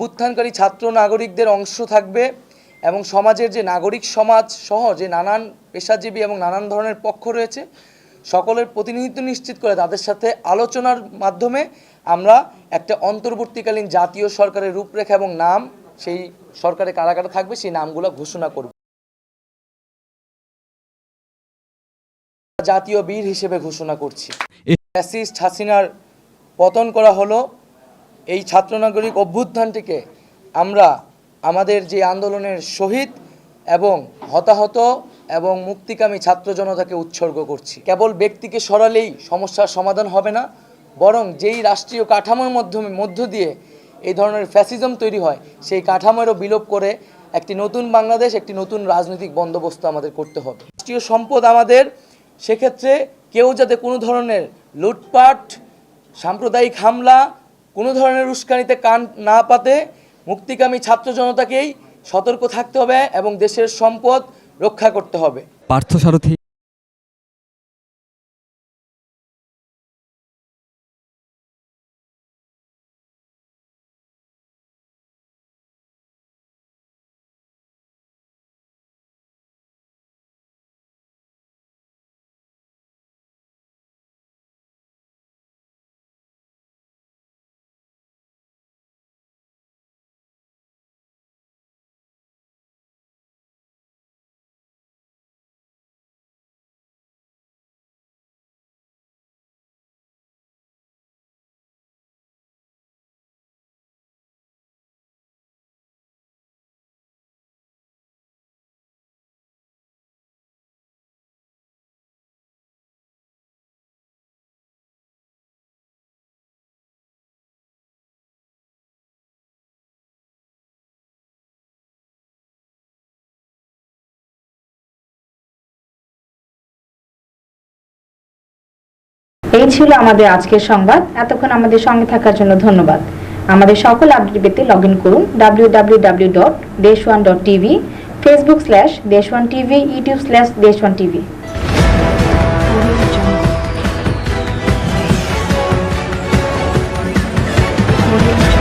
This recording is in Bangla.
উত্থানকারী ছাত্র নাগরিকদের অংশ থাকবে এবং সমাজের যে নাগরিক সমাজ সহ যে নানান পেশাজীবী এবং নানান ধরনের পক্ষ রয়েছে, সকলের প্রতিনিধিত্ব নিশ্চিত করে তাদের সাথে আলোচনার মাধ্যমে আমরা একটা অন্তর্বর্তীকালীন জাতীয় সরকারের রূপরেখা এবং নাম, সেই সরকারে কারা কারা থাকবে, সেই নামগুলো ঘোষণা করব। জাতীয় বীর হিসেবে ঘোষণা করছি। ফ্যাসিস্ট হাসিনার পতন করা হলো এই ছাত্র নাগরিক অভ্যুত্থানটিকে আমরা আমাদের যে আন্দোলনের শহীদ এবং হতাহত এবং মুক্তিকামী ছাত্র জনতাকে উৎসর্গ করছি। কেবল ব্যক্তিকে সরালেই সমস্যার সমাধান হবে না, বরং যেই রাষ্ট্রীয় কাঠামোর মাধ্যমে মধ্য দিয়ে এই ধরনের ফ্যাসিজম তৈরি হয়, সেই কাঠামোরও বিলোপ করে একটি নতুন বাংলাদেশ, একটি নতুন রাজনৈতিক বন্দোবস্ত আমাদের করতে হবে। রাষ্ট্রীয় সম্পদ আমাদের, সেক্ষেত্রে কেউ যাতে কোনো ধরনের লুটপাট, সাম্প্রদায়িক হামলা কোনো ধরনের উস্কানিতে কান না পাতে, মুক্তিকামী ছাত্র জনতাকেই সতর্ক থাকতে হবে এবং দেশের সম্পদ রক্ষা করতে হবে। পার্থসারথী এই ছিল আমাদের আজকের সংবাদ। এতক্ষণ আমাদের সঙ্গে থাকার জন্য ধন্যবাদ। আমাদের সকল আপডেট পেতে লগ ইন করুন W W W dot Desh one dot TV Facebook slash Desh one TV YouTube slash Desh one TV Audio